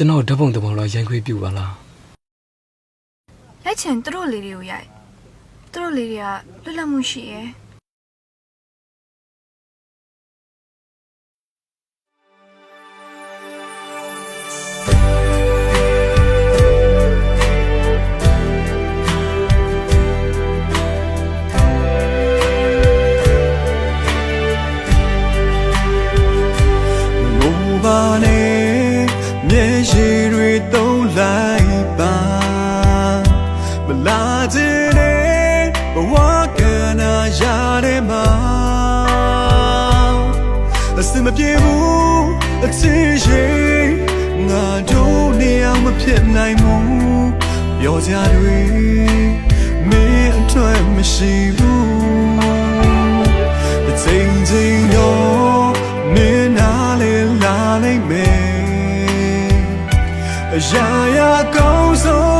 ကျွန်တော်ဓပုံတပုံတော့ရိုက်ခွေးပြူပါလားလိုက်ချင်သူတို့လေးတွေကိုရိုက်သူတို့လေးတွေကလွတ်လပ်မှုရှိရယ် မပြေဘူးအချင်းရင်ငါတို့နေအောင်မဖြစ်နိုင်ဘူးပြောကြတွေမင်းအထွတ်မရှိဘူးတစ်ချိန်ချင်းတော့မင်းနာလေလာနိုင်မယ်အရာရာကောင်းဆုံး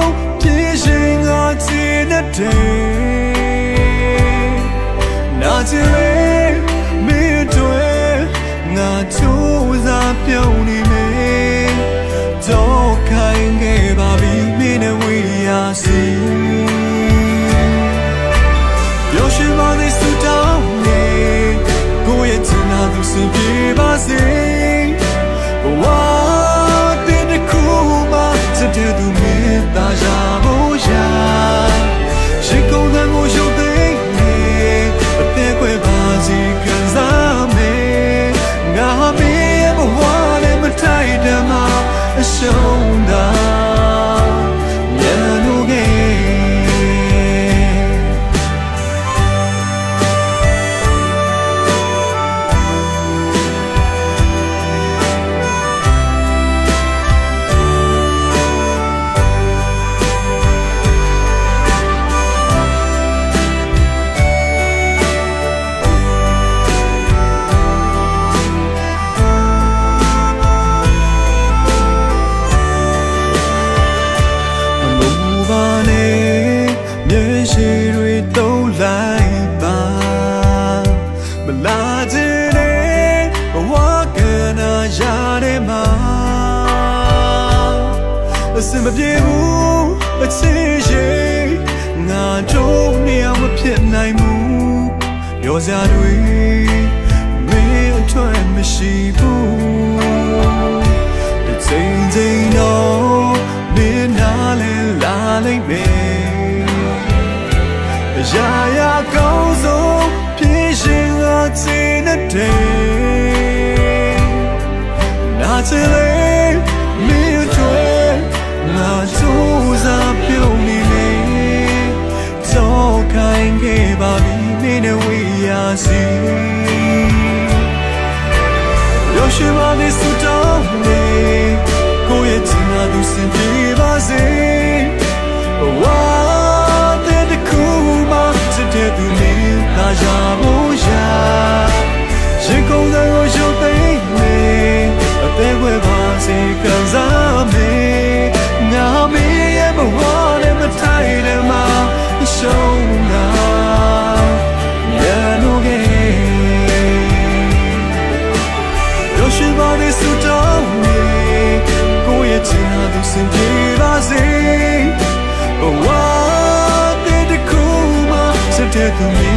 有你。 ပြေဘူးအချင်းရင်ငါတို့နှစ်ယောက်မဖြစ်နိုင်ဘူးပြောစရာတွေမင်းအထွတ်မရှိဘူး see. Yoshibane through me.